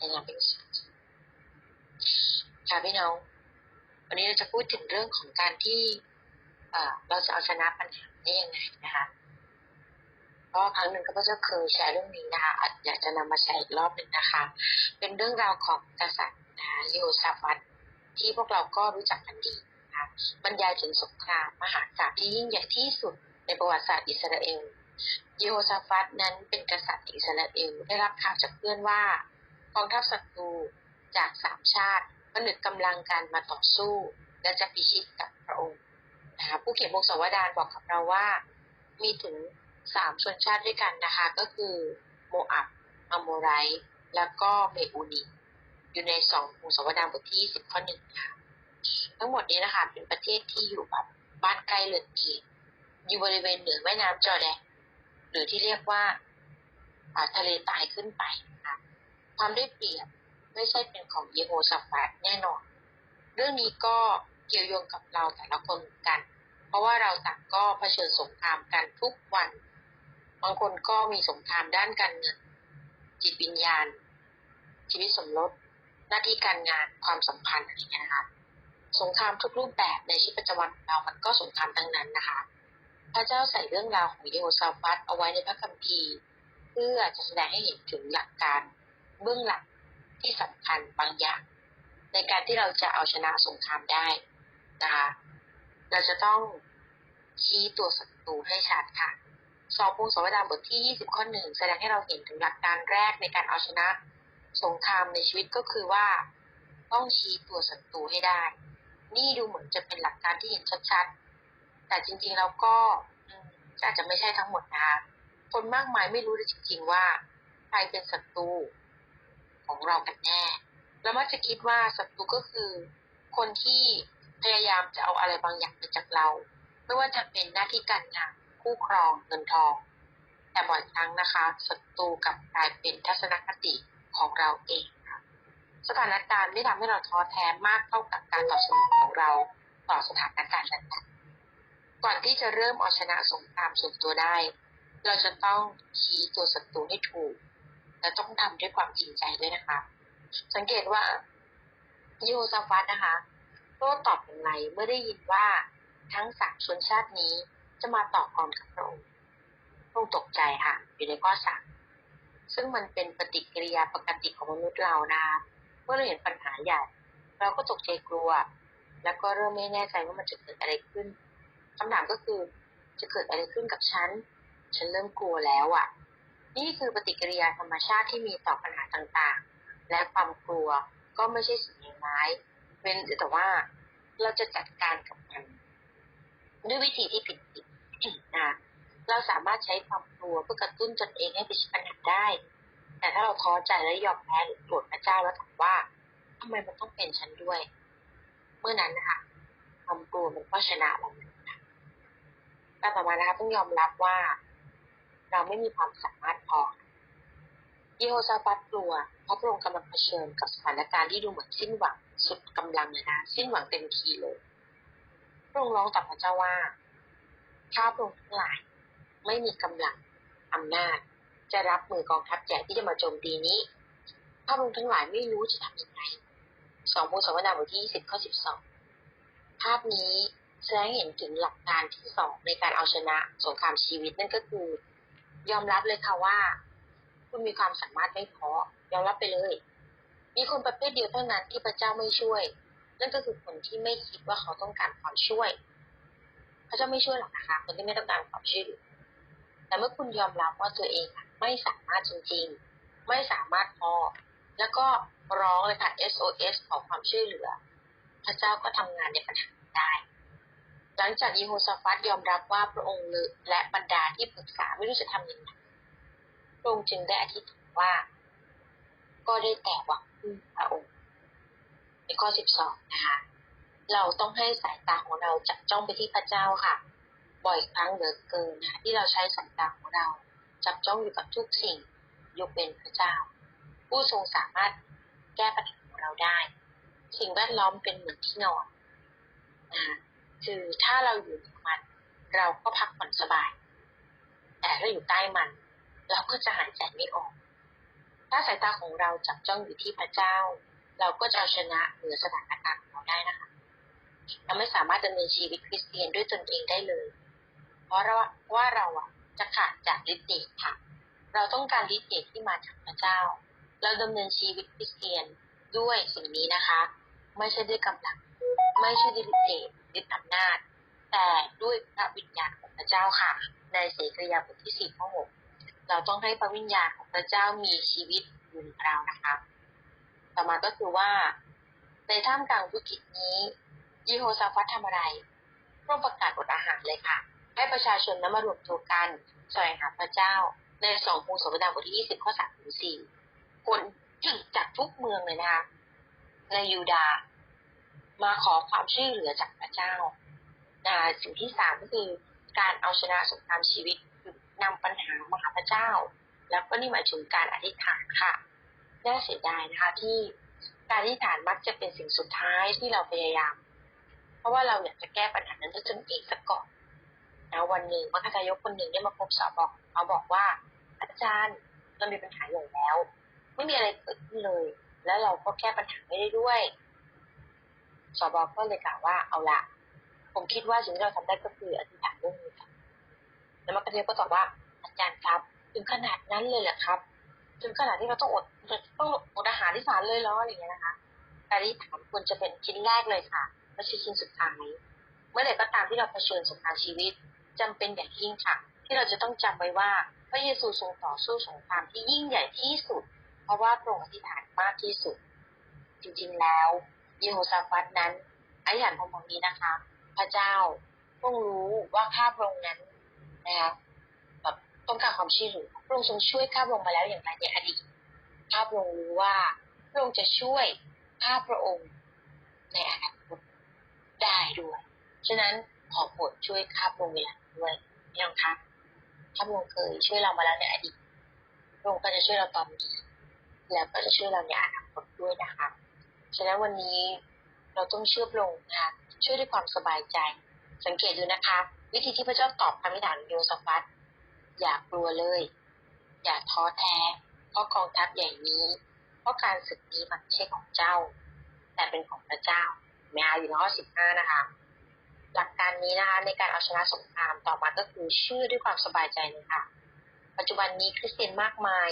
ในงานเป็นศาค่ะพี่น้อง วันนี้เราจะพูดถึงเรื่องของการที่เราจะเอาชนะปัญหาได้ยังไงนะคะเพราะครั้งหนึ่งก็พระเจ้าเคยแชร์เรื่องนี้นะคะอยากจะนำมาแชร์อีกรอบหนึ่งนะคะ เป็นเรื่องราวของกษัตริย์นะคะโยซาฟัตที่พวกเราก็รู้จักกันดีนะคะบรรยายถึงสงครามมหากาพย์ที่ยิ่งใหญ่ที่สุดในประวัติศาสตร์อิสราเอลโยซาฟัตนั้นเป็นกษัตริย์อิสราเอลได้รับข่าวจากเพื่อนว่า กองทัพศัตรูจากสามชาติผนึกกำลังกันมาต่อสู้ และจะพิชิตกับพระองค์นะคะผู้เขียนบงศาวดารบอกกับเราว่า มีถึงสามชนชาติด้วยกันนะคะ ก็คือโมอับอโมไรแล้วก็เมอูนิอยู่ในสองบงศาวดารบทที่สิบข้อหนึ่งค่ะทั้งหมดนี้นะคะ เป็นประเทศที่อยู่แบบบ้านใกล้เรือนเคียงอยู่บริเวณเหนือแม่น้ำจอแดนหรือที่เรียกว่าทะเลตายขึ้นไป ความได้เปรียบไม่ใช่เป็นของเยโฮชาฟัตแน่นอน เรื่องนี้ก็เกี่ยวโยงกับเราแต่ละคนเหมือนกัน เพราะว่าเราต่างก็เผชิญสงครามกันทุกวัน บางคนก็มีสงครามด้านการเงินจิตวิญญาณ ชีวิตสมรสหน้าที่การงานความสัมพันธ์อะไรอย่างเงี้ยนะคะสงครามทุกรูปแบบในชีวิตประจำวันของเรามันก็สงครามทั้งนั้นนะคะ พระเจ้าใส่เรื่องราวของเยโฮชาฟัตเอาไว้ในพระคัมภีร์ เพื่อจะแสดงให้เห็นถึงหลักการ เบื้องหลังที่สำคัญบางอย่าง ในการที่เราจะเอาชนะสงครามได้นะคะเราจะต้องชี้ตัวศัตรูให้ชัดค่ะสอบพงศาวดารบทที่ 20 ข้อหนึ่งแสดงให้เราเห็นถึงหลักการแรกในการเอาชนะสงครามในชีวิตก็คือว่า ต้องชี้ตัวศัตรูให้ได้ นี่ดูเหมือนจะเป็นหลักการที่เห็นชัดๆ แต่จริงๆเราก็อาจจะไม่ใช่ทั้งหมดนะคะคนมากมายไม่รู้จริงๆว่า ใครเป็นศัตรู ของเรากันแน่ แล้วมักจะคิดว่าศัตรูก็คือคนที่พยายามจะเอาอะไรบางอย่างไปจากเรา ไม่ว่าจะเป็นหน้าที่การงานคู่ครองเงินทอง แต่บ่อยครั้งนะคะศัตรูกับกลายเป็นทัศนคติของเราเองค่ะสถานการณ์ไม่ทำให้เราท้อแท้มากเท่ากับการตอบสนองของเราต่อสถานการณ์นั้นๆก่อนที่จะเริ่มเอาชนะสงครามส่วนตัวได้ เราจะต้องชี้ตัวศัตรูให้ถูก และต้องทำด้วยความจริงใจด้วยนะคะ สังเกตว่าโยซาฟัตนะคะโต้ตอบอย่างไรเมื่อได้ยินว่าทั้งสามชนชาตินี้จะมาต่อกรกับพระองค์พระองค์ตกใจค่ะ อยู่ในข้อสามซึ่งมันเป็นปฏิกิริยาปกติของมนุษย์เรานะคะเมื่อเราเห็นปัญหาใหญ่ เราก็ตกใจกลัว แล้วก็เริ่มไม่แน่ใจว่ามันจะเกิดอะไรขึ้นคำถามก็คือจะเกิดอะไรขึ้นกับฉัน ฉันเริ่มกลัวแล้วอะ นี่คือปฏิกิริยาธรรมชาติที่มีต่อปัญหาต่างๆ และความกลัวก็ไม่ใช่สิ่งเลวร้ายเว้นแต่ว่าเราจะจัดการกับมันด้วยวิธีที่ผิดๆนะเราสามารถใช้ความกลัวเพื่อกระตุ้นตนเองให้ไปชิดปัญหาได้ แต่ถ้าเราท้อใจและยอมแพ้หรือโกรธพระเจ้าแล้วถามว่าทำไมมันต้องเป็นฉันด้วย เมื่อนั้นนะคะความกลัวมันก็ชนะเราแต่ต่อมานะคะต้องยอมรับว่า เราไม่มีความสามารถพอเยโฮซาฟัตกลัวเพราะพระองค์กำลังเผชิญกับสถานการณ์ที่ดูเหมือนสิ้นหวังสุดกำลังเลยนะสิ้นหวังเต็มทีเลยพระองค์ร้องต่อพระเจ้าว่าข้าพระองค์ทั้งหลาย ไม่มีกำลังอำนาจ จะรับมือกองทัพใหญ่ที่จะมาโจมตีนี้ข้าพระองค์ทั้งหลายไม่รู้จะทำยังไงสองโมสวนาบทที่สิบข้อสิบสองภาพนี้แสดงเห็นถึงหลักการที่สองในการเอาชนะสงครามชีวิตนั่นก็คือ ยอมรับเลยค่ะว่า คุณมีความสามารถไม่พอยอมรับไปเลย มีคนประเภทเดียวเท่านั้นที่พระเจ้าไม่ช่วย นั่นก็คือคนที่ไม่คิดว่าเขาต้องการความช่วย พระเจ้าไม่ช่วยหรอกนะคะ คนที่ไม่ต้องการความช่วยเหลือแต่เมื่อคุณยอมรับว่าตัวเองไม่สามารถจริงๆ ไม่สามารถพอ แล้วก็ร้องเลยค่ะ SOS ขอความช่วยเหลือ พระเจ้าก็ทำงานในปัญหาได้ หลังจากยีโฮซาฟัตยอมรับว่าพระองค์และบรรดาที่ปรึกษาไม่รู้จะทำยังไงพระองค์จึงได้อธิษฐานว่า ก็ได้แต่หวังพึ่งพระองค์ ในข้อ 12 นะคะ เราต้องให้สายตาของเราจับจ้องไปที่พระเจ้าค่ะ บ่อยครั้งเหลือเกินนะคะที่เราใช้สายตาของเรา จับจ้องอยู่กับทุกสิ่งยกเว้นพระเจ้า ผู้ทรงสามารถแก้ปัญหาของเราได้ สิ่งแวดล้อมเป็นเหมือนที่นอนนะคะ คือถ้าเราอยู่ในมัน เราก็พักผ่อนสบาย แต่ถ้าอยู่ใต้มัน เราก็จะหายใจไม่ออก ถ้าสายตาของเราจับจ้องอยู่ที่พระเจ้า เราก็จะเอาชนะเหนือสถานการณ์ของเราได้นะคะ เราไม่สามารถดำเนินชีวิตคริสเตียนด้วยตนเองได้เลย เพราะเราว่าเราอะจะขาดจากฤทธิ์เดชค่ะ เราต้องการฤทธิ์เดชที่มาจากพระเจ้า เราดำเนินชีวิตคริสเตียนด้วยสิ่งนี้นะคะ ไม่ใช่ด้วยกำลัง ไม่ใช่ด้วยฤทธิ์เดช ฤทธิ์อำนาจ แต่ด้วยพระวิญญาณของพระเจ้าค่ะ ในเสกยาบทที่สี่ข้อหกเราต้องให้พระวิญญาณของพระเจ้ามีชีวิตอยู่ในเรานะคะต่อมาก็คือว่า ในท่ามกลางวิกฤตนี้ยีโฮซาฟัตทำอะไรร่วมประกาศอดอาหารเลยค่ะ ให้ประชาชนนั้นมารวมตัวกันสวงหาพระเจ้า ในสองภูสมดาบทที่ยี่สิบข้อสามถึงสี่คนจากทุกเมืองเลยนะคะในยูดาห์ มาขอความช่วยเหลือจากพระเจ้าสิ่งที่สามก็คือการเอาชนะสงครามชีวิตนำปัญหามาหาพระเจ้า แล้วก็นี่หมายถึงการอธิษฐานค่ะน่าเสียดายนะคะที่การอธิษฐานมักจะเป็นสิ่งสุดท้ายที่เราพยายาม เพราะว่าเราอยากจะแก้ปัญหานั้นด้วยตนเองซะก่อนนะวันหนึ่งมัคคายกคนหนึ่งได้มาพบสาวบอกเขาบอกว่า อาจารย์เรามีปัญหาใหญ่แล้ว ไม่มีอะไรเกิดขึ้นเลย แล้วเราก็แก้ปัญหาไม่ได้ด้วย สบก็เลยกล่าวว่าเอาละผมคิดว่าสิ่งที่เราทำได้ก็คืออธิษฐานเรื่องนี้ครับแล้วมัคคายกก็ตอบว่าอาจารย์ครับ ถึงขนาดนั้นเลยเหรอครับถึงขนาดที่เราต้องอดต้องอดอาหารที่ศาลเลยเหรออะไรอย่างเงี้ยนะคะการอธิษฐานควรจะเป็นชิ้นแรกเลยค่ะไม่ใช่ชิ้นสุดท้ายเมื่อไหร่ก็ตามที่เราเผชิญสงครามชีวิตจำเป็นอย่างยิ่งค่ะ ที่เราจะต้องจำไว้ว่าพระเยซูทรงต่อสู้สงครามที่ยิ่งใหญ่ที่สุด เพราะว่าพระองค์อธิษฐานมากที่สุด จริงๆแล้ว เยโฮซาฟัตนั้นอธิษฐานพร้อมๆนี้นะคะ พระเจ้าต้องรู้ว่าข้าพระองค์นั้นนะคะแบบต้องการความช่วยเหลือพระองค์ทรงช่วยข้าพระองค์มาแล้วอย่างไรในอดีตข้าพระองค์รู้ว่าพระองค์จะช่วยข้าพระองค์ในอนาคตได้ด้วย ฉะนั้นขอโปรดช่วยข้าพระองค์อย่างด้วยพี่น้องคะข้าพระองค์เคยช่วยเรามาแล้วในอดีตพระองค์ก็จะช่วยเราตอนนี้แล้วก็จะช่วยเราในอนาคตด้วยนะคะ ฉะนั้นวันนี้เราต้องเชื่อพระองค์นะคะช่วยด้วยความสบายใจ สังเกตดูนะคะ วิธีที่พระเจ้าตอบคำอธิฐานโยสฟัตอย่ากลัวเลย อย่าท้อแท้ เพราะกองทัพใหญ่นี้ เพราะการศึกนี้มันไม่ใช่ของเจ้า แต่เป็นของพระเจ้าแม้อยู่ในข้อสิบห้านะคะ หลักการนี้นะคะในการเอาชนะสงครามต่อมาก็คือเชื่อด้วยความสบายใจเลยค่ะปัจจุบันนี้คริสเตียนมากมาย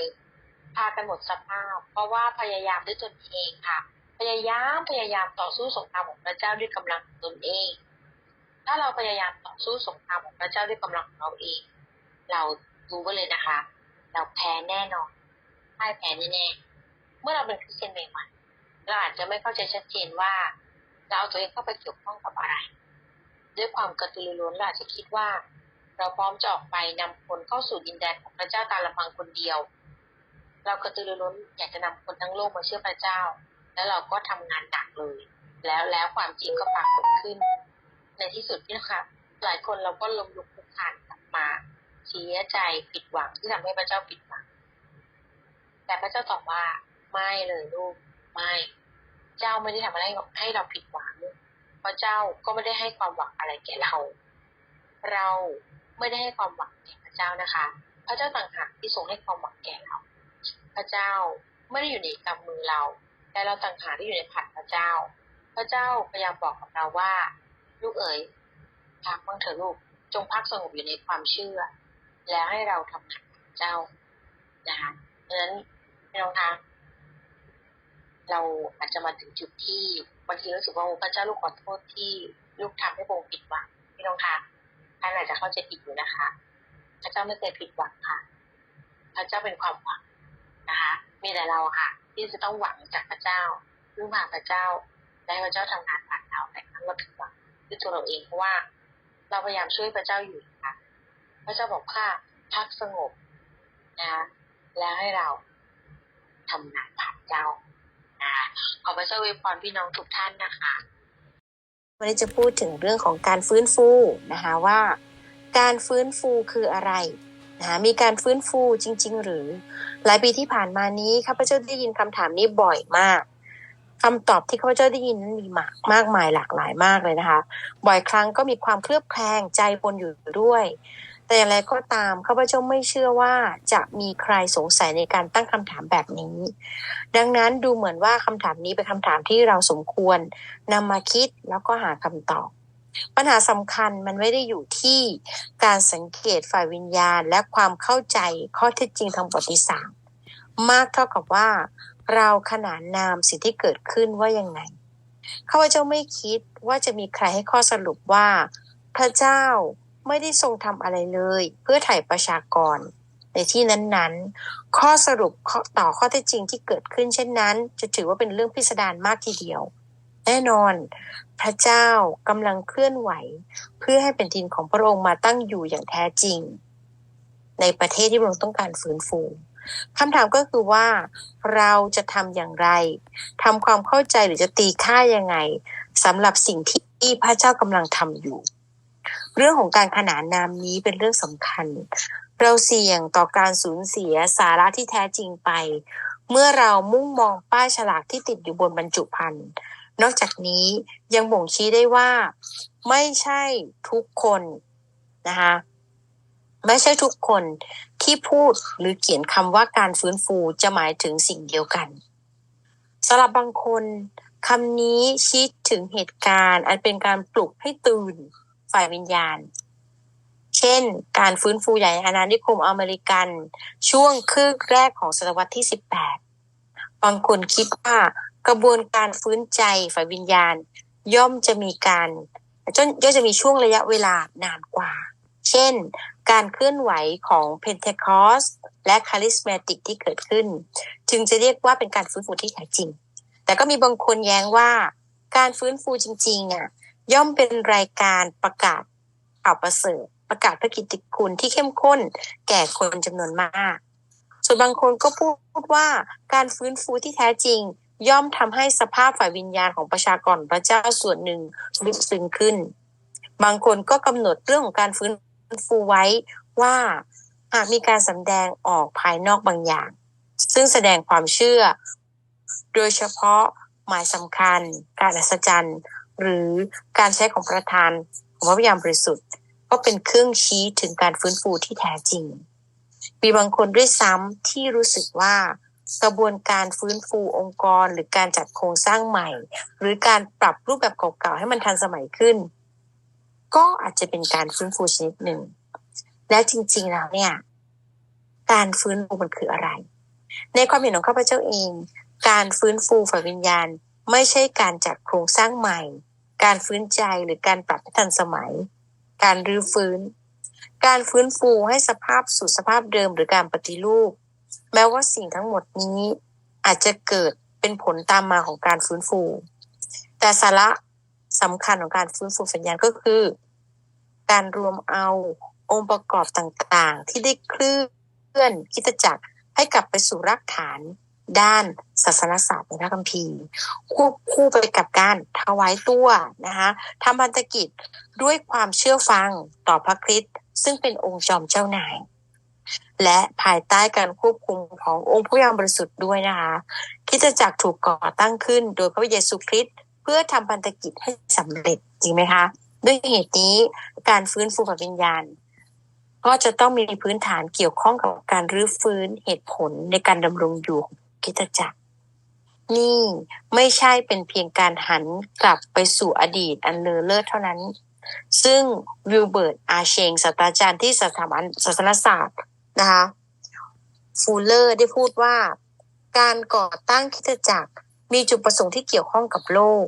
พากันหมดสภาพ เพราะว่าพยายามด้วยตนเองค่ะ พยายามพยายามต่อสู้สงครามของพระเจ้าด้วยกำลังของตนเอง ถ้าเราพยายามต่อสู้สงครามของพระเจ้าด้วยกำลังของเราเอง เรารู้ไว้เลยนะคะ เราแพ้แน่นอนพ่ายแพ้แน่ๆเมื่อเราเป็นคริสเตียนใหม่ๆเราอาจจะไม่เข้าใจชัดเจนว่า เราเอาตัวเองเข้าไปเกี่ยวข้องกับอะไร ด้วยความกระตือรือร้นเราอาจจะคิดว่า เราพร้อมจะออกไปนำคนเข้าสู่ดินแดนของพระเจ้าตามลำพังคนเดียว เรากระตือรือร้นอยากจะนำคนทั้งโลกมาเชื่อพระเจ้า แล้วเราก็ทำงานหนักเลย แล้วแล้วความจริงก็ปรากฏขึ้น ในที่สุดนี่นะคะหลายคนเราก็ลงลุกคลุกคลานกลับมาเสียใจผิดหวังที่ทำให้พระเจ้าผิดหวัง แต่พระเจ้าตอบว่าไม่เลยลูกไม่ เจ้าไม่ได้ทำอะไรให้เราผิดหวังเพราะเจ้าก็ไม่ได้ให้ความหวังอะไรแก่เรา เราไม่ได้ให้ความหวังแก่พระเจ้านะคะ พระเจ้าต่างหากที่ทรงให้ความหวังแก่เรา พระเจ้าไม่ได้อยู่ในกำมือเรา แต่เราต่างหากที่อยู่ในผัดพระเจ้า พระเจ้าพยายามบอกกับเราว่า ลูกเอ๋ยพักบ้างเถอะลูกจงพักสงบอยู่ในความเชื่อ แล้วให้เราทำงานกับพระเจ้านะคะเพราะฉะนั้นพี่น้องคะเราอาจจะมาถึงจุดที่บางทีรู้สึกว่าพระเจ้าลูกขอโทษที่ลูกทำให้โบผิดหวังพี่น้องคะท่านอาจจะเข้าใจผิดอยู่นะคะ พระเจ้าไม่เคยผิดหวังค่ะ พระเจ้าเป็นความหวังนะคะ มีแต่เราค่ะ ที่จะต้องหวังจากพระเจ้าพึ่งพาพระเจ้าและให้พระเจ้าทำงานผ่านเราแต่ครั้งเราผิดหวังด้วยตัวเราเองเพราะว่า เราพยายามช่วยพระเจ้าอยู่ค่ะพระเจ้าบอกว่าพักสงบนะคะแล้วให้เราทำงานผ่านเจ้านะขอพระเจ้าอวยพรพี่น้องทุกท่านนะคะวันนี้จะพูดถึงเรื่องของการฟื้นฟูนะคะว่า การฟื้นฟูคืออะไร นะมีการฟื้นฟูจริง ๆ หรือ หลายปีที่ผ่านมานี้ข้าพเจ้าได้ยินคำถามนี้บ่อยมากคำตอบที่ข้าพเจ้าได้ยินนั้นมีมากมากมายหลากหลายมากเลยนะคะ บ่อยครั้งก็มีความเคลือบแคลงใจปนอยู่ด้วย แต่อย่างไรก็ตามข้าพเจ้าไม่เชื่อว่าจะมีใครสงสัยในการตั้งคำถามแบบนี้ ดังนั้นดูเหมือนว่าคำถามนี้เป็นคำถามที่เราสมควรนำมาคิดแล้วก็หาคำตอบ ปัญหาสำคัญมันไม่ได้อยู่ที่การสังเกตฝ่ายวิญญาณ และความเข้าใจข้อเท็จจริงทางประวัติศาสตร์มากเท่ากับว่า เราขนานนามสิ่งที่เกิดขึ้นว่ายังไงข้าพเจ้าไม่คิดว่าจะมีใครให้ข้อสรุปว่า พระเจ้าไม่ได้ทรงทำอะไรเลย เพื่อถ่ายประชากร ในที่นั้นๆ ข้อสรุปต่อข้อเท็จจริงที่เกิดขึ้นเช่นนั้น จะถือว่าเป็นเรื่องพิสดารมากทีเดียว แน่นอน พระเจ้ากำลังเคลื่อนไหว เพื่อให้เป็นทินของพระองค์มาตั้งอยู่อย่างแท้จริง ในประเทศที่พระองค์ต้องการฟื้นฟูคำถามก็คือว่าเราจะทำอย่างไรทำความเข้าใจหรือจะตีค่ายังไงสำหรับสิ่งที่พระเจ้ากำลังทำอยู่ เรื่องของการขนานนามนี้เป็นเรื่องสำคัญ เราเสี่ยงต่อการสูญเสียสาระที่แท้จริงไป เมื่อเรามุ่งมองป้ายฉลากที่ติดอยู่บนบรรจุภัณฑ์ นอกจากนี้ยังบ่งชี้ได้ว่า ไม่ใช่ทุกคนนะคะไม่ใช่ทุกคนที่พูดหรือเขียนคำว่าการฟื้นฟูจะหมายถึงสิ่งเดียวกันสำหรับบางคนคำนี้ชี้ถึงเหตุการณ์ อันเป็นการปลุกให้ตื่นฝ่ายวิญญาณ เช่น การฟื้นฟูใหญ่อาณานิคมอเมริกัน ช่วงครึ่งแรกของศตวรรษที่ 18 บางคนคิดว่า กระบวนการฟื้นใจฝ่ายวิญญาณ ย่อมจะมีการจนย่อมจะมีช่วงระยะเวลานานกว่า เช่น การเคลื่อนไหวของเพนเทคอสและคาริสเมติกที่เกิดขึ้น จึงจะเรียกว่าเป็นการฟื้นฟูที่แท้จริง แต่ก็มีบางคนแย้งว่า การฟื้นฟูจริงๆอะย่อมเป็นรายการประกาศข่าวประเสริฐประกาศพระกิตติคุณที่เข้มข้นแก่คนจำนวนมาก ส่วนบางคนก็พูดว่าการฟื้นฟูที่แท้จริง ย่อมทำให้สภาพฝ่ายวิญญาณของประชากรพระเจ้าส่วนหนึ่งลึกซึ้งขึ้น บางคนก็กำหนดเรื่องของการฟื้นฟูไว้ว่าหากมีการสำแดงออกภายนอกบางอย่าง ซึ่งแสดงความเชื่อ โดยเฉพาะหมายสำคัญ การอัศจรรย์ หรือการใช้ของประธานของพระวิญญาณบริสุทธิ์ ก็เป็นเครื่องชี้ถึงการฟื้นฟูที่แท้จริง มีบางคนด้วยซ้ำที่รู้สึกว่า กระบวนการฟื้นฟูองค์กร หรือการจัดโครงสร้างใหม่ หรือการปรับรูปแบบเก่าๆให้มันทันสมัยขึ้น ก็อาจจะเป็นการฟื้นฟูชนิดหนึ่ง และจริงๆแล้วเนี่ย การฟื้นฟูมันคืออะไร ในความเห็นของข้าพเจ้าเอง การฟื้นฟูฝ่ายวิญญาณ ไม่ใช่การจัดโครงสร้างใหม่ การฟื้นใจหรือการปรับให้ทันสมัย การรื้อฟื้น การฟื้นฟูให้สภาพสู่สภาพเดิมหรือการปฏิรูป แม้ว่าสิ่งทั้งหมดนี้อาจจะเกิดเป็นผลตามมาของการฟื้นฟู แต่สาระสำคัญของการฟื้นฟูสัญญาณก็คือ การรวมเอาองค์ประกอบต่างๆ ที่ได้เคลื่อนคิดจักรให้กลับไปสู่รากฐานด้านศาสนศาสตร์ในพระคัมภีร์ควบคู่ไปกับการถวายตัวนะคะทำพันธกิจด้วยความเชื่อฟังต่อพระคริสต์ซึ่งเป็นองค์จอมเจ้านาย และภายใต้การควบคุมขององค์พระยามบริสุทธิ์ด้วยนะคะคริสตจักรถูกก่อตั้งขึ้นโดยพระเยซูคริสต์เพื่อทำพันธกิจให้สำเร็จจริงไหมคะ ด้วยเหตุนี้การฟื้นฟูฝ่ายวิญญาณ ก็จะต้องมีพื้นฐานเกี่ยวข้องกับการรื้อฟื้นเหตุผลในการดำรงอยู่ของคริสตจักรนี่ไม่ใช่เป็นเพียงการหันกลับไปสู่อดีตอันเลอเลิศเท่านั้น ซึ่งวิลเบิร์ตอาเชงศาสตราจารย์ที่สถาบันศาสนศาสตร์ นะคะฟูลเลอร์ได้พูดว่า การก่อตั้งคริสตจักรมีจุดประสงค์ที่เกี่ยวข้องกับโลก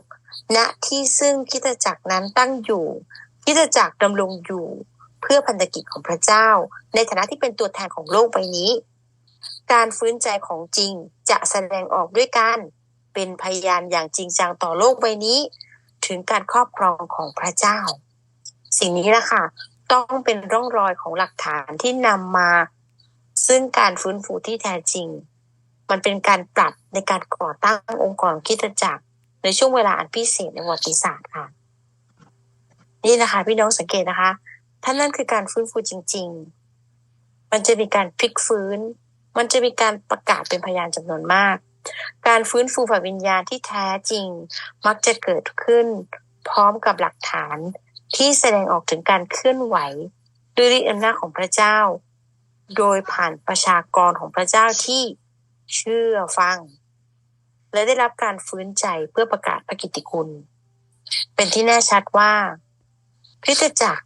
ณที่ซึ่งคริสตจักรนั้นตั้งอยู่คริสตจักรดำรงอยู่เพื่อพันธกิจของพระเจ้า ในฐานะที่เป็นตัวแทนของโลกใบนี้ การฟื้นใจของจริงจะแสดงออกด้วยการเป็นพยานอย่างจริงจังต่อโลกใบนี้ ถึงการครอบครองของพระเจ้า สิ่งนี้ละค่ะ ต้องเป็นร่องรอยของหลักฐานที่นำมา ซึ่งการฟื้นฟูที่แท้จริง มันเป็นการปรับในการก่อตั้งองค์กรคริสตจักรในช่วงเวลาอันพิเศษในประวัติศาสตร์ค่ะ นี่นะคะ พี่น้องสังเกตนะคะ ถ้านั่นคือการฟื้นฟูจริง ๆ มันจะมีการพลิกฟื้น มันจะมีการประกาศเป็นพยานจำนวนมาก การฟื้นฟูฝ่ายวิญญาณที่แท้จริง มักจะเกิดขึ้น พร้อมกับหลักฐานที่แสดงออกถึงการเคลื่อนไหวด้วยฤทธิอำนาจของพระเจ้า โดยผ่านประชากรของพระเจ้าที่เชื่อฟัง และได้รับการฟื้นใจเพื่อประกาศพระกิตติคุณ เป็นที่แน่ชัดว่าคริสตจักร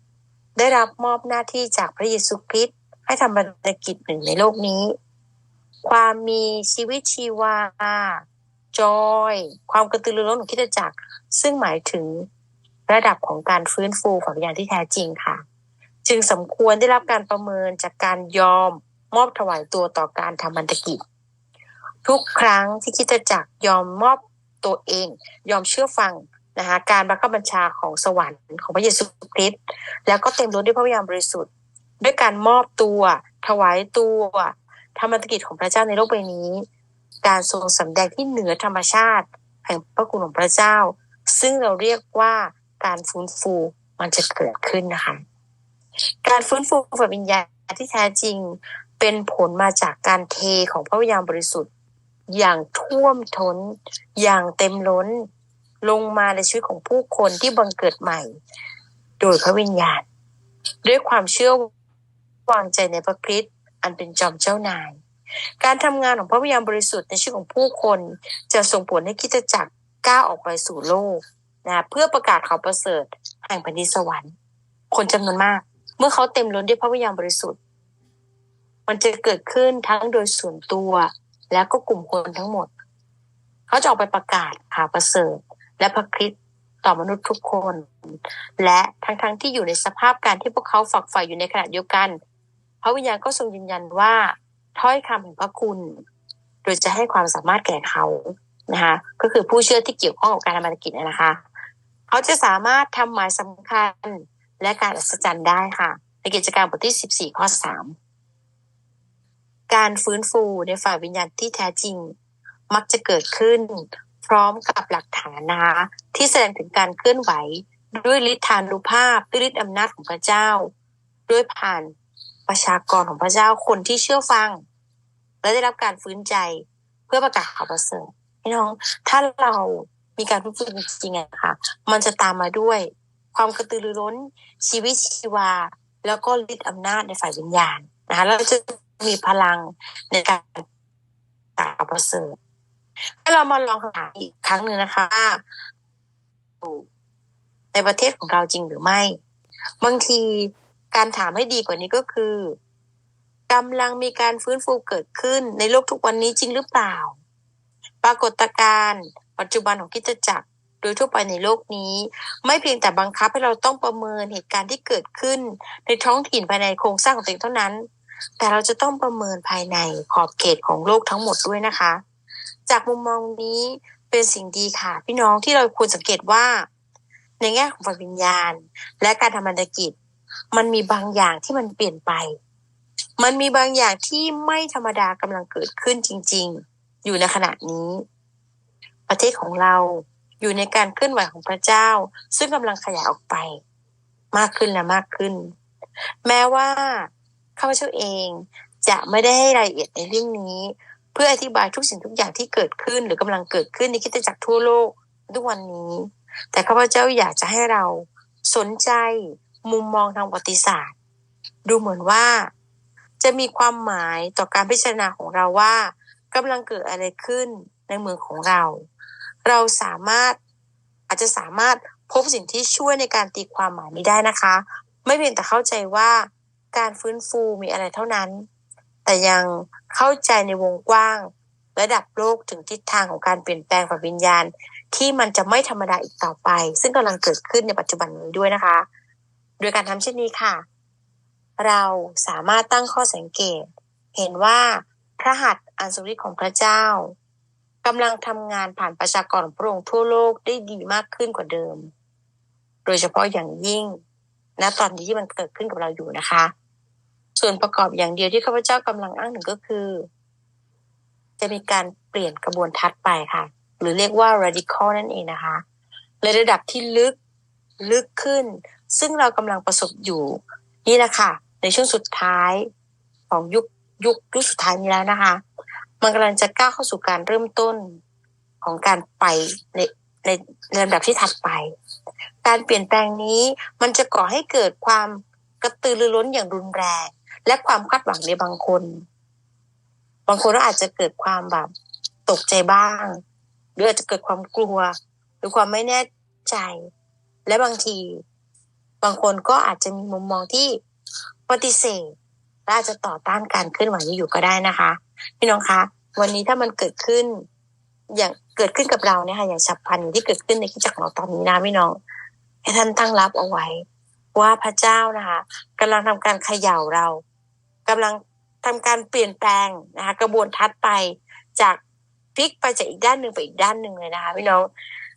ได้รับมอบหน้าที่จากพระเยซูคริสต์ให้ทำภารกิจหนึ่งในโลกนี้ ความมีชีวิตชีวาจอย ความกระตือรือร้นของคริสตจักร ซึ่งหมายถึงระดับของการฟื้นฟูฝ่ายวิญญาณที่แท้จริงค่ะ จึงสมควรได้รับการประเมินจากการยอมมอบถวายตัวต่อการทำมันตกิจ ทุกครั้งที่คิดจักยอมมอบตัวเอง ยอมเชื่อฟังนะคะการบังคับบัญชาของสวรรค์ของพระเยซูคริสต์แล้วก็เต็มล้นด้วยพระวิญญาณบริสุทธิ์ ด้วยการมอบตัว ถวายตัวทำมันตกิจของพระเจ้าในโลกใบนี้ การทรงสำแดงที่เหนือธรรมชาติ แห่งพระคุณของพระเจ้า ซึ่งเราเรียกว่าการฟื้นฟูมันจะเกิดขึ้นนะคะ การฟื้นฟูฝ่ายวิญญาณที่แท้จริงเป็นผลมาจากการเทของพระวิญญาณบริสุทธิ์ อย่างท่วมท้น อย่างเต็มล้น ลงมาในชีวิตของผู้คนที่บังเกิดใหม่ โดยพระวิญญาณ ด้วยความเชื่อวางใจในพระคริสต์อันเป็นจอมเจ้านาย การทำงานของพระวิญญาณบริสุทธิ์ในชีวิตของผู้คน จะส่งผลให้คิดจักรก้าวออกไปสู่โลกนะเพื่อประกาศข่าวประเสริฐแห่งแผ่นดินสวรรค์ คนจำนวนมาก เมื่อเขาเต็มล้นด้วยพระวิญญาณบริสุทธิ์ มันจะเกิดขึ้นทั้งโดยส่วนตัวและก็กลุ่มคนทั้งหมด เขาจะออกไปประกาศข่าวประเสริฐ และพระคริสต์ต่อมนุษย์ทุกคน และทั้งๆทที่อยู่ในสภาพการที่พวกเขาฝักใฝ่อยู่ในขณะเดียวกัน พระวิญญาณก็ทรงยืนยันว่า ถ้อยคำแห่งพระคุณ โดยจะให้ความสามารถแก่เขานะคะก็คือผู้เชื่อที่เกี่ยวข้องกับการทำธุรกิจนะคะ เขาจะสามารถทำหมายสำคัญ และการอัศจรรย์ได้ค่ะ ในกิจการบทที่ 14 ข้อ 3 การฟื้นฟูในฝ่ายวิญญาณที่แท้จริง มักจะเกิดขึ้น พร้อมกับหลักฐานนะคะที่แสดงถึงการเคลื่อนไหว ด้วยฤทธานุภาพด้วยฤทธิอำนาจของพระเจ้า ด้วยผ่านประชากรของพระเจ้าคนที่เชื่อฟัง และได้รับการฟื้นใจเพื่อประกาศข่าวประเสริฐพี่น้อง ถ้าเรามีการฟื้นฟูจริงๆอะค่ะ มันจะตามมาด้วย ความกระตือรือร้นชีวิตชีวา แล้วก็ฤทธิ์อำนาจในฝ่ายวิญญาณนะคะแล้วจะมีพลังในการกล่าวประเสริฐถ้าเรามาลองถามอีกครั้งหนึ่งนะคะว่าในประเทศของเราจริงหรือไม่ บางทีการถามให้ดีกว่านี้ก็คือกำลังมีการฟื้นฟูเกิดขึ้นในโลกทุกวันนี้จริงหรือเปล่า ปรากฏการณ์ปัจจุบันของกิจจักร โดยทั่วไปในโลกนี้ ไม่เพียงแต่บังคับให้เราต้องประเมินเหตุการณ์ที่เกิดขึ้น ในท้องถิ่นภายในโครงสร้างของตัวเองเท่านั้น แต่เราจะต้องประเมินภายในขอบเขตของโลกทั้งหมดด้วยนะคะ จากมุมมองนี้เป็นสิ่งดีค่ะ พี่น้องที่เราควรสังเกตว่า ในแง่ของฝ่ายวิญญาณ และการทำธุรกิจ มันมีบางอย่างที่มันเปลี่ยนไป มันมีบางอย่างที่ไม่ธรรมดากำลังเกิดขึ้นจริง ๆ อยู่ในขณะนี้ ประเทศของเรา อยู่ในการเคลื่อนไหวของพระเจ้า ซึ่งกำลังขยายออกไป มากขึ้นและมากขึ้น แม้ว่าข้าพเจ้าเองจะไม่ได้ให้รายละเอียดในเรื่องนี้ เพื่ออธิบายทุกสิ่งทุกอย่างที่เกิดขึ้นหรือกำลังเกิดขึ้นในคิดจักรทั่วโลกทุกวันนี้ แต่ข้าพเจ้าอยากจะให้เราสนใจมุมมองทางประวัติศาสตร์ ดูเหมือนว่า จะมีความหมายต่อการพิจารณาของเราว่ากำลังเกิดอะไรขึ้นในเมืองของเรา เราสามารถอาจจะสามารถพบสิ่งที่ช่วยในการตีความหมายนี้ได้นะคะ ไม่เพียงแต่เข้าใจว่าการฟื้นฟูมีอะไรเท่านั้น แต่ยังเข้าใจในวงกว้าง ระดับโลกถึงทิศทางของการเปลี่ยนแปลงฝ่ายวิญญาณ ที่มันจะไม่ธรรมดาอีกต่อไป ซึ่งกำลังเกิดขึ้นในปัจจุบันนี้ด้วยนะคะ โดยการทำเช่นนี้ค่ะ เราสามารถตั้งข้อสังเกต เห็นว่าพระหัตถ์อันทรงฤทธิ์ของพระเจ้า กำลังทำงานผ่านประชากรพระองค์ทั่วโลกได้ดีมากขึ้นกว่าเดิม โดยเฉพาะอย่างยิ่งณตอนนี้ที่มันเกิดขึ้นกับเราอยู่นะคะ ส่วนประกอบอย่างเดียวที่ข้าพเจ้ากำลังอ้างถึงก็คือ จะมีการเปลี่ยนกระบวนทัศน์ไปค่ะ หรือเรียกว่า radical นั่นเองนะคะในระดับที่ลึกลึกขึ้น ซึ่งเรากำลังประสบอยู่ นี่แหละค่ะ ในช่วงสุดท้ายของยุคยุคยุคสุดท้ายนี้แล้วนะคะ มันกำลังจะก้าวเข้าสู่การเริ่มต้นของการไปในในในลำดับที่ถัดไป การเปลี่ยนแปลงนี้มันจะก่อให้เกิดความกระตือรือร้นอย่างรุนแรง และความคาดหวังในบางคน บางคนก็อาจจะเกิดความแบบตกใจบ้าง หรืออาจจะเกิดความกลัว หรือความไม่แน่ใจ และบางที บางคนก็อาจจะมีมุมมองที่ปฏิเสธและอาจจะต่อต้านการเคลื่อนไหวนี้อยู่ก็ได้นะคะ พี่น้องคะ วันนี้ถ้ามันเกิดขึ้น อย่างเกิดขึ้นกับเราเนี่ยค่ะอย่างฉับพลันที่เกิดขึ้นในคิดจักรเราตอนนี้นะพี่น้องให้ท่านตั้งรับเอาไว้ ว่าพระเจ้านะคะกำลังทำการเขย่าเรากำลังทำการเปลี่ยนแปลงนะคะกระบวนทัศน์ไปจากพลิกไปจากอีกด้านหนึ่งไปอีกด้านหนึ่งเลยนะคะพี่น้อง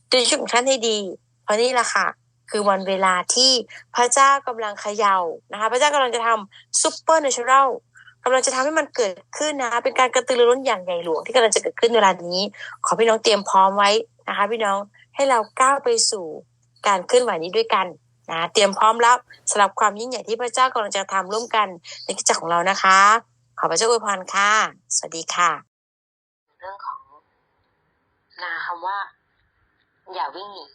ดูชีวิตของท่านให้ดี เพราะนี่แหละค่ะ คือวันเวลาที่พระเจ้ากำลังเขย่านะคะ พระเจ้ากำลังจะทำซูเปอร์เนเชอรัล กำลังจะทำให้มันเกิดขึ้นนะ เป็นการกระตือรือร้นอย่างใหญ่หลวงที่กำลังจะเกิดขึ้นเวลานี้ ขอพี่น้องเตรียมพร้อมไว้นะคะ พี่น้องให้เราก้าวไปสู่การเคลื่อนไหวนี้ด้วยกันนะเตรียมพร้อมแล้วสำหรับความยิ่งใหญ่ที่พระเจ้ากำลังจะทำร่วมกันในกิจของเรานะคะ ขอพระเจ้าอวยพรค่ะ สวัสดีค่ะ เรื่องของนาคำว่า อย่าวิ่งหนี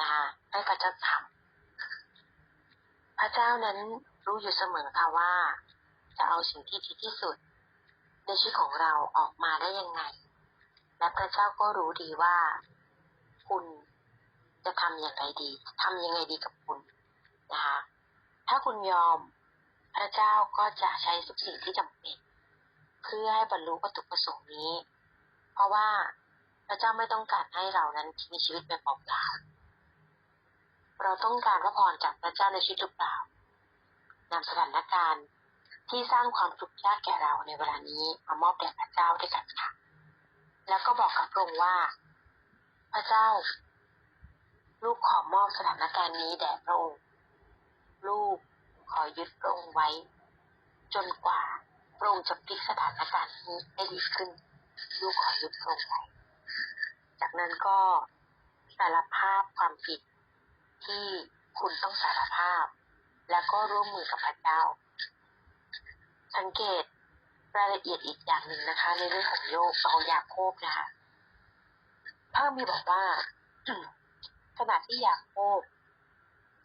นะคะให้พระเจ้าทำพระเจ้านั้นรู้อยู่เสมอค่ะว่า จะเอาสิ่งที่ดีที่สุด ในชีวิตของเราออกมาได้ยังไง และพระเจ้าก็รู้ดีว่า คุณจะทำอย่างไรดีทำยังไงดีกับคุณนะคะถ้าคุณยอมพระเจ้าก็จะใช้ทุกสิ่งที่จำเป็นเพื่อให้บรรลุวัตถุประสงค์นี้ เพราะว่าพระเจ้าไม่ต้องการให้เรานั้นมีชีวิตแบบเปล่าเราต้องการพระพรจากพระเจ้าในชีวิตหรือเปล่านำสถานการณ์ ที่สร้างความทุกข์ยากแก่เราในเวลานี้มามอบแด่พระเจ้าด้วยกันค่ะ แล้วก็บอกกับพระองค์ว่า พระเจ้า ลูกขอมอบสถานการณ์นี้แด่พระองค์ ลูกขอยึดพระองค์ไว้ จนกว่าพระองค์จะพลิกสถานการณ์นี้ให้ดีขึ้น ลูกขอยึดพระองค์ไว้จากนั้นก็สารภาพความผิดที่คุณต้องสารภาพ แล้วก็ร่วมมือกับพระเจ้า สังเกตรายละเอียดอีกอย่างหนึ่งนะคะ ในเรื่องของโยกของยาโคบนะคะเพระมีบอกว่าขณะที่ยาโคบ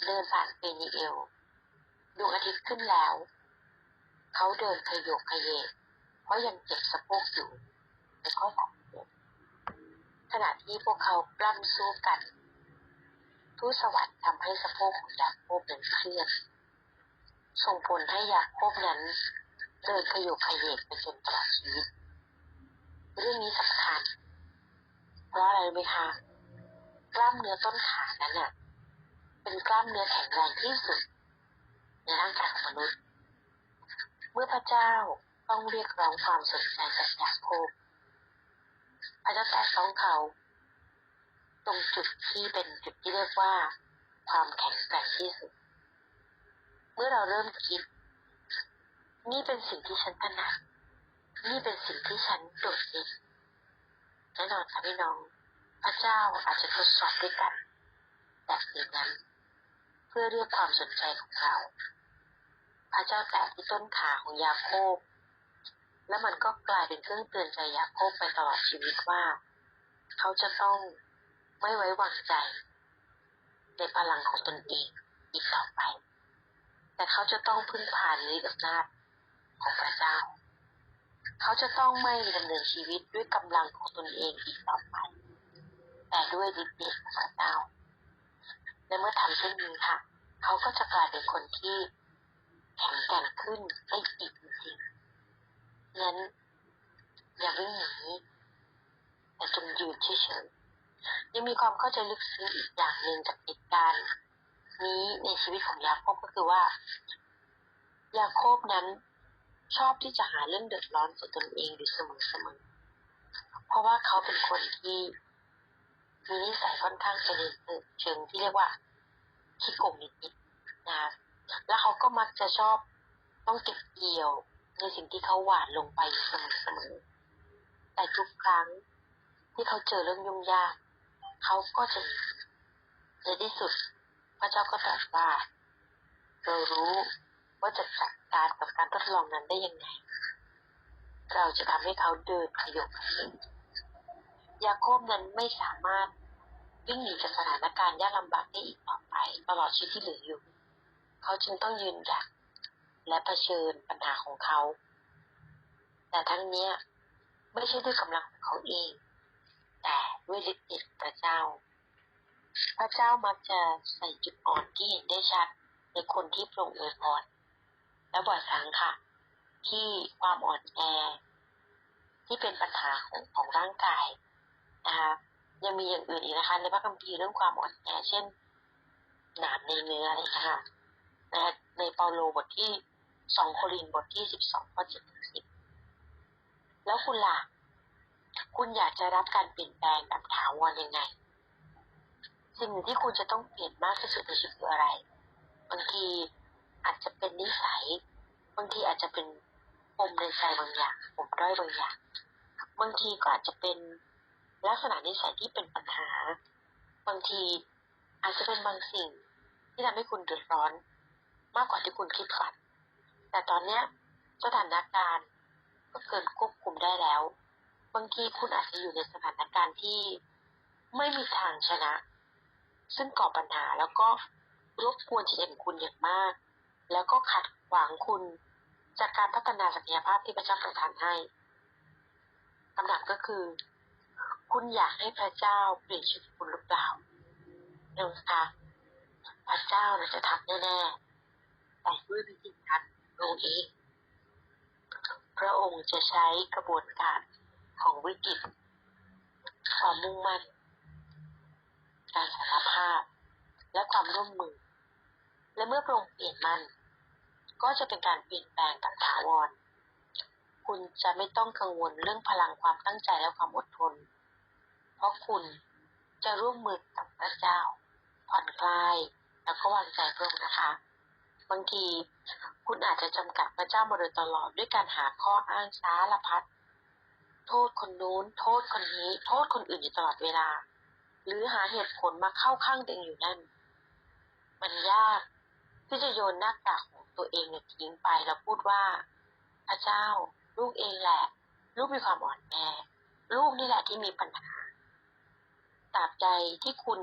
เดินผ่านเปนิเอลดวงอาทิตย์ขึ้นแล้ว เขาเดินขยโยกขยเยกเพราะยังเจ็บสะโพกอยู่ในข้อสามขณะที่พวกเขาปล้ำสู้กันทูตสวรรค์ทำให้สะโพกของยาโคบเป็นเครียดส่งผลให้ยาโคบนั้น เดินขยโยกขยเยกไปจนตลอดชีวิต เรื่องนี้สำคัญ เพราะอะไรไหมคะกล้ามเนื้อต้นขานั้นน่ะ เป็นกล้ามเนื้อแข็งแรงที่สุด ในร่างกายของมนุษย์ เมื่อพระเจ้าต้องเรียกร้องความสนใจจากยาโคบพระเจ้าแตะต้องเขา ตรงจุดที่เป็นจุดที่เรียกว่า ความแข็งแกร่งที่สุด เมื่อเราเริ่มคิด นี่เป็นสิ่งที่ฉันถนัดนี่เป็นสิ่งที่ฉันโดดเด่นแน่นอนค่ะพี่น้อง พระเจ้าอาจจะทดสอบด้วยกันแบบอย่างนั้น เพื่อเรียกความสนใจของเรา พระเจ้าแตะที่ต้นขาของยาโคบ และมันก็กลายเป็นเครื่องเตือนใจยาโคบไปตลอดชีวิตว่า เขาจะต้องไม่ไว้วางใจ ในพลังของตนเองอีกต่อไป แต่เขาจะต้องพึ่งพานิกับนาจ ของพระเจ้า เขาจะต้องไม่ดำเนินชีวิตด้วยกำลังของตนเองอีกต่อไป แต่ด้วยฤทธิ์เดชของพระเจ้า และเมื่อทำเช่นนี้ค่ะ เขาก็จะกลายเป็นคนที่แข็งแกร่งขึ้นได้อีกจริงๆงั้นอย่าวิ่งหนีแต่จงยืนเฉยๆยังมีความเข้าใจลึกซึ้งอีกอย่างหนึ่งจากเหตุการณ์นี้ในชีวิตของยาโคบก็คือว่ายาโคบนั้น ชอบที่จะหาเรื่องเดือดร้อนกับตนเองอยู่เสมอๆเพราะว่าเขาเป็นคนที่มีนิสัยค่อนข้างจะเเชิงที่เรียกว่าขี้โกงนิดๆนะแล้วเขาก็มักจะชอบต้องเก็บเกี่ยวในสิ่งที่เขาหวานลงไปเสมอๆแต่ทุกครั้งที่เขาเจอเรื่องยุ่งยาก เขาก็จะในที่สุด พระเจ้าก็ตรัสว่าเรารู้ ว่าจะจัดการกับการทดลองนั้นได้ยังไง เราจะทำให้เขาเดินขยบยาโคบนั้นไม่สามารถวิ่งหนีจากสถานการณ์ยากลำบากได้อีกต่อไป ตลอดชีวิตที่เหลืออยู่ เขาจึงต้องยืนหยัดและเผชิญปัญหาของเขา แต่ทั้งเนี้ยไม่ใช่ด้วยกำลังของเขาเอง แต่ด้วยฤทธิ์เดชของพระเจ้า พระเจ้ามักจะใส่จุดอ่อนที่เห็นได้ชัดในคนที่ปรงอวยพร และบ่อยครั้งค่ะ ที่ความอ่อนแอ ที่เป็นปัญหาของของร่างกายนะคะยังมีอย่างอื่นอีกนะคะในพระคัมภีร์เรื่องความอ่อนแอ เช่นหนามในเนื้ออะไรค่ะนะในเปาโลบทที่สองโครินบทที่สิบสองข้อเจ็ดถึงสิบแล้วคุณล่ะ คุณอยากจะรับการเปลี่ยนแปลงแบบถาวรยังไง สิ่งที่คุณจะต้องเปลี่ยนมากที่สุดในชีวิตคืออะไร บางที อาจจะเป็นนิสัย บางทีอาจจะเป็นปมในใจบางอย่างปมด้อยบางอย่าง บางทีก็อาจจะเป็นลักษณะนิสัยที่เป็นปัญหา บางทีอาจจะเป็นบางสิ่ง ที่ทำให้คุณเดือดร้อน มากกว่าที่คุณคิดฝัน แต่ตอนเนี้ยสถานการณ์ก็เกินควบคุมได้แล้ว บางทีคุณอาจจะอยู่ในสถานการณ์ที่ไม่มีทางชนะ ซึ่งก่อปัญหาแล้วก็รบกวนจิตใจของคุณอย่างมาก แล้วก็ขัดขวางคุณ จากการพัฒนาศักยภาพที่พระเจ้าประทานให้คำถามก็คือ คุณอยากให้พระเจ้าเปลี่ยนชีวิตคุณหรือเปล่าเรื่องคะพระเจ้าจะทำแน่ๆแต่ด้วยวิธีการพรงค์เองพระองค์จะใช้กระบวนการของวิกฤตความมุ่งมั่น การสารภาพ และความร่วมมือ และเมื่อพระองค์เปลี่ยนมัน ก็จะเป็นการเปลี่ยนแปลงแบบถาวร คุณจะไม่ต้องกังวลเรื่องพลังความตั้งใจและความอดทน เพราะคุณจะร่วมมือกับพระเจ้า ผ่อนคลายแล้วก็วางใจพระองค์นะคะ บางทีคุณอาจจะจำกัดพระเจ้ามาโดยตลอดด้วยการหาข้ออ้างสารพัดโทษคนนู้น โทษคนนี้ โทษคนอื่นอยู่ตลอดเวลา หรือหาเหตุผลมาเข้าข้างตัวเองอยู่นั่น มันยากที่จะโยนหน้ากากของ ตัวเองเนี่ยทิ้งไปแล้วพูดว่าพระเจ้า ลูกเองแหละ ลูกมีความอ่อนแอลูกนี่แหละที่มีปัญหาตราบใดที่คุณ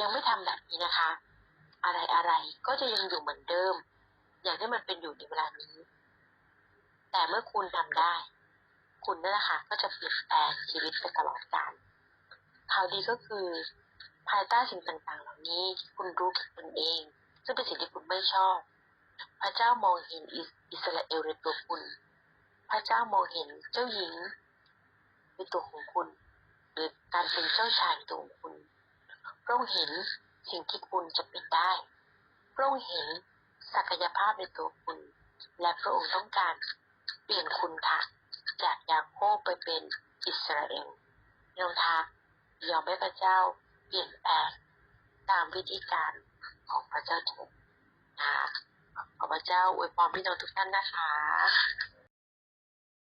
ยังไม่ทำแบบนี้นะคะ อะไรอะไรก็จะยังอยู่เหมือนเดิม อย่างที่มันเป็นอยู่ในเวลานี้ แต่เมื่อคุณทำได้ คุณนั่นแหละค่ะก็จะเปลี่ยนแปลงชีวิตไปตลอดกาลข่าวดีก็คือภายใต้สิ่งต่างๆ เหล่านี้ที่คุณรู้กับตนเอง ซึ่งเป็นสิ่งที่คุณไม่ชอบ พระเจ้ามองเห็นอิสราเอลในตัวคุณ พระเจ้ามองเห็นเจ้าหญิงในตัวของคุณ หรือการเป็นเจ้าชายตัวของคุณพระองค์เห็นสิ่งที่คุณจะเป็นได้พระองค์เห็นศักยภาพในตัวคุณ และพระองค์ต้องการเปลี่ยนคุณค่ะจากยาโคบไปเป็นอิสราเอลยอมทักยอมให้พระเจ้าเปลี่ยนแปลงตามวิธีการของพระเจ้าเถิดนะคะ ขอพระเจ้าอวยพรพี่น้องทุกท่านนะคะ